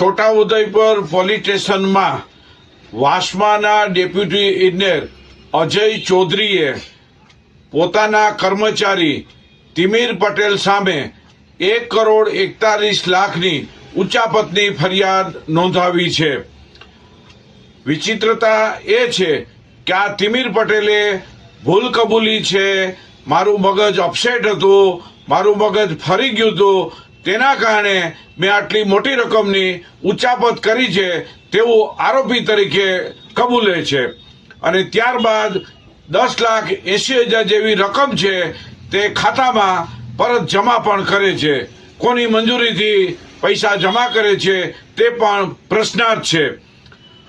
Chhota Udepur police સ્ટેશનમાં વાસમાના deputy ઇજનેર અજય ચૌધરીએ પોતાના કર્મચારી તિમીર પટેલ સામે એક કરોડ એકતાલીસ લાખની ઉચ્ચાપતની ફરિયાદ નોંધાવી છે. વિચિત્રતા એ છે કે આ તિમીર પટેલે ભૂલ કબૂલી છે, મારું મગજ અપસેટ હતું, મારું મગજ ફરી ગયું હતું તેના કારણે મેં આટલી મોટી રકમની ઉચાપત કરી છે તેવું આરોપી તરીકે કબૂલે છે. અને ત્યારબાદ દસ લાખ એસી હજાર જેવી રકમ છે તે ખાતામાં પરત જમા પણ કરે છે. કોની મંજૂરીથી પૈસા જમા કરે છે તે પણ પ્રશ્નાર્થ છે.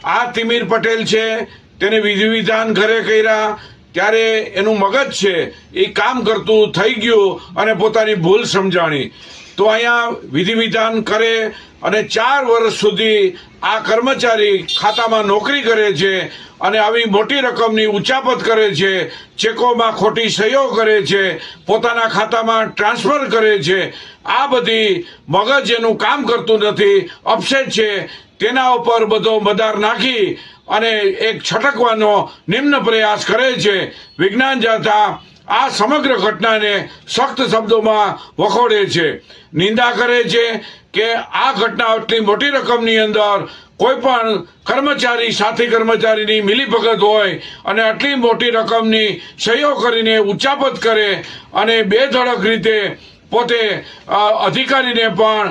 આ તિમિર પટેલ છે, તેને વિધિ વિધાન ઘરે કર્યા, ત્યારે એનું મગજ છે, એ કામ કરતું થઈ ગયું અને પોતાની ભૂલ સમજાણી. તો અહીંયા વિધિ વિધાન કરે અને ચાર વર્ષ સુધી આ કર્મચારી ખાતામાં નોકરી કરે છે અને આવી મોટી રકમની ઉચાપત કરે છે, ચેકોમાં ખોટી સહીઓ કરે છે, પોતાના ખાતામાં ટ્રાન્સફર કરે છે. આ બધી મગજ એનું કામ કરતું નથી, અપસેટ છે. તેના ઉપર બધો મદાર નાખી અને એક છટકવાનો નિમ્ન પ્રયાસ કરે છે. વિજ્ઞાન જાતા આ સમગ્ર ઘટનાને સખ્ત શબ્દોમાં વખોડે છે. નિંદા કરે છે કે આ ઘટના આટલી મોટી રકમની અંદર કોઈ પણ કર્મચારી, સાથી કર્મચારીની મિલીભગત હોય અને આટલી મોટી રકમની સહીઓ કરીને ઉચ્ચાપત કરે અને બેધડક રીતે પોતે અધિકારીને પણ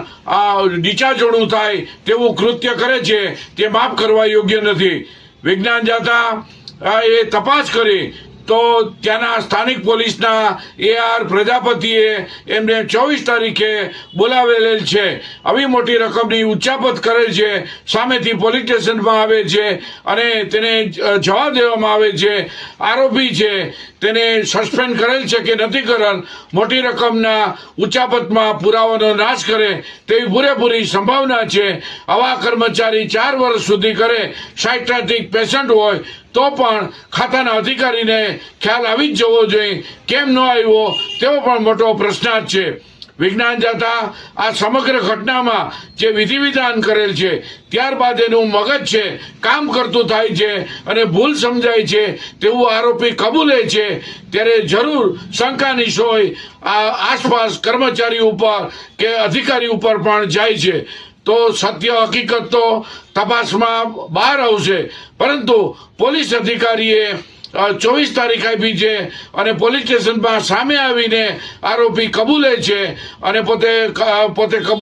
નીચાચોડું થાય તેવું કૃત્ય કરે છે, તે માફ કરવા યોગ્ય નથી. વિજ્ઞાન જાતા એ તપાસ કરી તો ત્યાંના સ્થાનિક પોલીસના એઆર પ્રજાપતિએ એમને ચોવીસ તારીખે બોલાવેલ છે. આવી મોટી રકમની ઉચ્ચાપત કરે છે. સામેથી પોલીસ સ્ટેશનમાં આવે છે અને તેને જવાબ દેવામાં આવે છે. આરોપી છે તેને સસ્પેન્ડ કરેલ છે કે નથી કરેલ, મોટી રકમના ઉચાપતમાં પુરાવાનો નાશ કરે તેવી પૂરેપૂરી સંભાવના છે. આવા કર્મચારી ચાર વર્ષ સુધી કરે સાયટ્રાટિક પેશન્ટ હોય તો પણ ખાતાના અધિકારીને ખ્યાલ આવી જ જવો જોઈએ. કેમ ન આવ્યો તેવો પણ મોટો પ્રશ્નાર્થ છે. વિજ્ઞાન જાતા આ સમગ્ર ઘટનામાં જે વિધિ વિધાન કરેલ છે, ત્યારબાદ એનું મગજ છે, કામ કરતું થાય છે અને ભૂલ સમજાય છે તેવું આરોપી કબૂલે છે, ત્યારે જરૂર શંકાની સોય આ આસપાસ કર્મચારી ઉપર કે અધિકારી ઉપર પણ જાય છે. તો સત્ય હકીકત તો તપાસમાં બહાર આવશે, પરંતુ પોલીસ અધિકારીએ ચોવીસ તારીખ આપી છે અને પોલીસ સ્ટેશનમાં સામે આવીને આરોપી કબૂલે છે અને પોતે પોતે